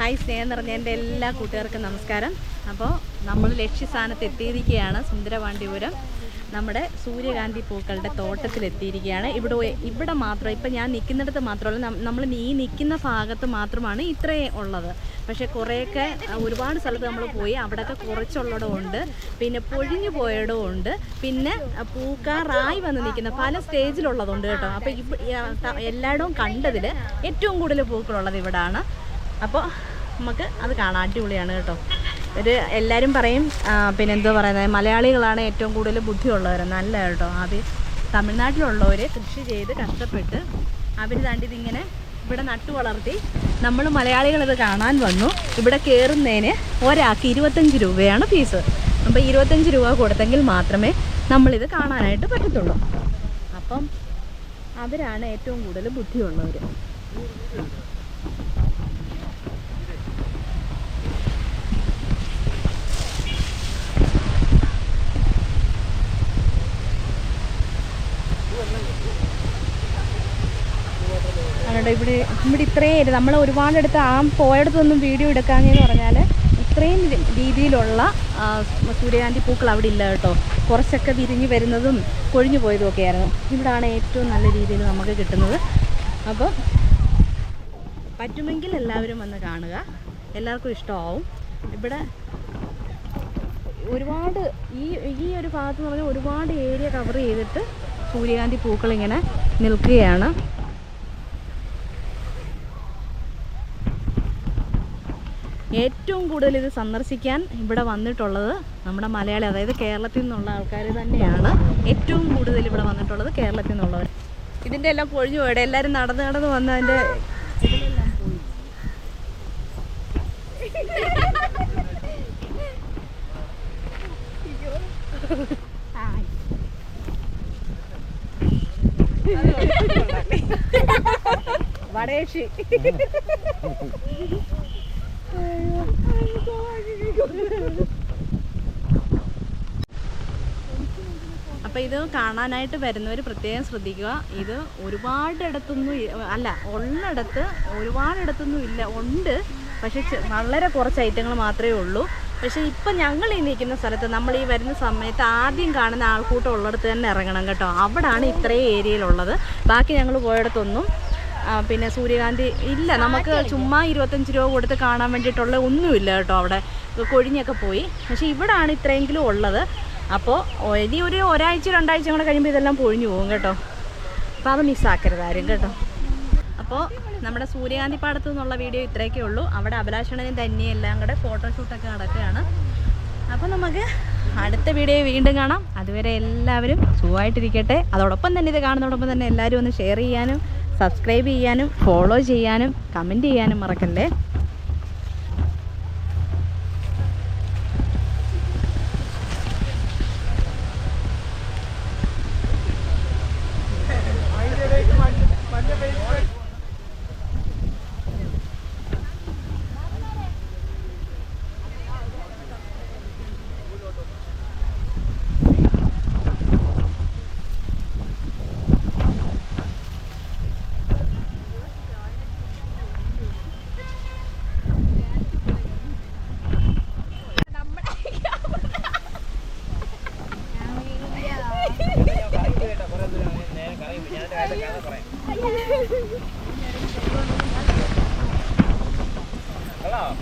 Hi സ്നേഹം നിറഞ്ഞ എന്റെ എല്ലാ കൂട്ടുകാർക്കും നമസ്കാരം. അപ്പോൾ നമ്മൾ ലക്ഷ്യസ്ഥാനത്ത് എത്തിയിരിക്കുകയാണ് സുന്ദരവാണ്ടിപുരം നമ്മുടെ സൂര്യകാന്തി പൂക്കളുടെ തോട്ടത്തിലെത്തിയിരിക്കുകയാണ്. ഇവിടെ ഇവിടെ മാത്രം ഇപ്പം ഞാൻ നിൽക്കുന്നിടത്ത് മാത്രമല്ല നമ്മൾ ഈ നിൽക്കുന്ന ഭാഗത്ത് മാത്രമാണ് ഇത്രയും ഉള്ളത്. പക്ഷേ കുറേയൊക്കെ ഒരുപാട് സ്ഥലത്ത് നമ്മൾ പോയി അവിടെയൊക്കെ കുറച്ചുള്ളിടവും പിന്നെ പൊഴിഞ്ഞു പോയടവും ഉണ്ട്. പിന്നെ പൂക്കാറായി വന്ന് നിൽക്കുന്ന പല സ്റ്റേജിലുള്ളതുണ്ട് കേട്ടോ. അപ്പോൾ എല്ലായിടവും കണ്ടതിൽ ഏറ്റവും കൂടുതൽ പൂക്കളുള്ളത് ഇവിടാണ്. അപ്പോൾ നമുക്ക് അത് കാണാൻ അടിപൊളിയാണ് കേട്ടോ. ഒരു എല്ലാവരും പറയും പിന്നെ എന്തോ പറയുന്നത് മലയാളികളാണ് ഏറ്റവും കൂടുതൽ ബുദ്ധിയുള്ളവർ നല്ല കേട്ടോ. അത് തമിഴ്നാട്ടിലുള്ളവർ കൃഷി ചെയ്ത് കഷ്ടപ്പെട്ട് അവർ ഇതിങ്ങനെ ഇവിടെ നട്ടു വളർത്തി നമ്മൾ മലയാളികൾ ഇത് കാണാൻ വന്നു. ഇവിടെ കയറുന്നതിന് ഒരാൾക്ക് ഇരുപത്തഞ്ച് രൂപയാണ് ഫീസ്. അപ്പോൾ ഇരുപത്തഞ്ച് രൂപ കൊടുത്തെങ്കിൽ മാത്രമേ നമ്മളിത് കാണാനായിട്ട് പറ്റത്തുള്ളൂ. അപ്പം അവരാണ് ഏറ്റവും കൂടുതൽ ബുദ്ധിയുള്ളവർ അതുകൊണ്ട് ഇവിടെ ഇവിടെ ഇത്രയും നമ്മൾ ഒരുപാടെടുത്ത് ആ പോയടത്തൊന്നും വീഡിയോ എടുക്കാമെന്ന് പറഞ്ഞാൽ ഇത്രയും രീതിയിലുള്ള സൂര്യകാന്തി പൂക്കൾ അവിടെ ഇല്ല കേട്ടോ. കുറച്ചൊക്കെ വിരിഞ്ഞ് വരുന്നതും കൊഴിഞ്ഞു പോയതും ഒക്കെ ആയിരുന്നു ഇവിടാണ് ഏറ്റവും നല്ല രീതിയിൽ നമുക്ക് കിട്ടുന്നത്. അപ്പോൾ പറ്റുമെങ്കിൽ എല്ലാവരും വന്ന് കാണുക. എല്ലാവർക്കും ഇഷ്ടമാവും. ഇവിടെ ഒരുപാട് ഈ ഈ ഒരു ഭാഗത്ത് എന്ന് പറഞ്ഞാൽ ഒരുപാട് ഏരിയ കവർ ചെയ്തിട്ട് സൂര്യകാന്തി പൂക്കളിങ്ങനെ നിൽക്കുകയാണ്. ഏറ്റവും കൂടുതൽ ഇത് സന്ദർശിക്കാൻ ഇവിടെ വന്നിട്ടുള്ളത് നമ്മുടെ മലയാളി അതായത് കേരളത്തിൽ നിന്നുള്ള ആൾക്കാർ തന്നെയാണ്. ഏറ്റവും കൂടുതൽ ഇവിടെ വന്നിട്ടുള്ളത് കേരളത്തിൽ നിന്നുള്ളവർ. ഇതിന്റെ എല്ലാം പൊഴിഞ്ഞു പോയിടെ. എല്ലാവരും നടന്ന് നടന്ന് വന്ന് അതിന്റെ. വടേഷി അപ്പൊ ഇത് കാണാനായിട്ട് വരുന്നവർ പ്രത്യേകം ശ്രദ്ധിക്കുക. ഇത് ഒരുപാടിടത്തൊന്നും അല്ല ഉള്ളിടത്ത് ഒരുപാടിടത്തൊന്നും ഇല്ല. ഉണ്ട്. പക്ഷെ വളരെ കുറച്ച് ഐറ്റങ്ങൾ മാത്രമേ ഉള്ളൂ. പക്ഷെ ഇപ്പം ഞങ്ങൾ ഈ നിൽക്കുന്ന സ്ഥലത്ത് നമ്മൾ ഈ വരുന്ന സമയത്ത് ആദ്യം കാണുന്ന ആൾക്കൂട്ടം ഉള്ളിടത്ത് തന്നെ ഇറങ്ങണം കേട്ടോ. അവിടാണ് ഇത്രയും ഏരിയയിലുള്ളത്. ബാക്കി ഞങ്ങൾ പോയിടത്തൊന്നും പിന്നെ സൂര്യകാന്തി ഇല്ല നമുക്ക് ചുമ്മാ ഇരുപത്തഞ്ച് രൂപ കൊടുത്ത് കാണാൻ വേണ്ടിയിട്ടുള്ള ഒന്നുമില്ല കേട്ടോ അവിടെ. കൊഴിഞ്ഞൊക്കെ പോയി. പക്ഷെ ഇവിടാണ് ഇത്രയെങ്കിലും ഉള്ളത്. അപ്പോൾ ഇനി ഒരു ഒരാഴ്ച രണ്ടാഴ്ച കൂടെ കഴിയുമ്പോൾ ഇതെല്ലാം പൊഴിഞ്ഞു പോകും കേട്ടോ. അപ്പോൾ അത് മിസ്സാക്കരുത് ആരും കേട്ടോ. അപ്പോൾ നമ്മുടെ സൂര്യകാന്തി പാടത്തു നിന്നുള്ള വീഡിയോ ഇത്രയൊക്കെ ഉള്ളൂ. അവിടെ അഭിലാഷണനും തന്നെ എല്ലാം കൂടെ ഫോട്ടോഷൂട്ടൊക്കെ നടക്കുകയാണ്. അപ്പോൾ നമുക്ക് അടുത്ത വീഡിയോ വീണ്ടും കാണാം. അതുവരെ എല്ലാവരും സുഖമായിട്ടിരിക്കട്ടെ. അതോടൊപ്പം തന്നെ ഇത് കാണുന്നതോടൊപ്പം തന്നെ എല്ലാവരും ഒന്ന് ഷെയർ ചെയ്യാനും സബ്സ്ക്രൈബ് ചെയ്യാനും ഫോളോ ചെയ്യാനും കമന്റ് ചെയ്യാനും മറക്കല്ലേ? Halo.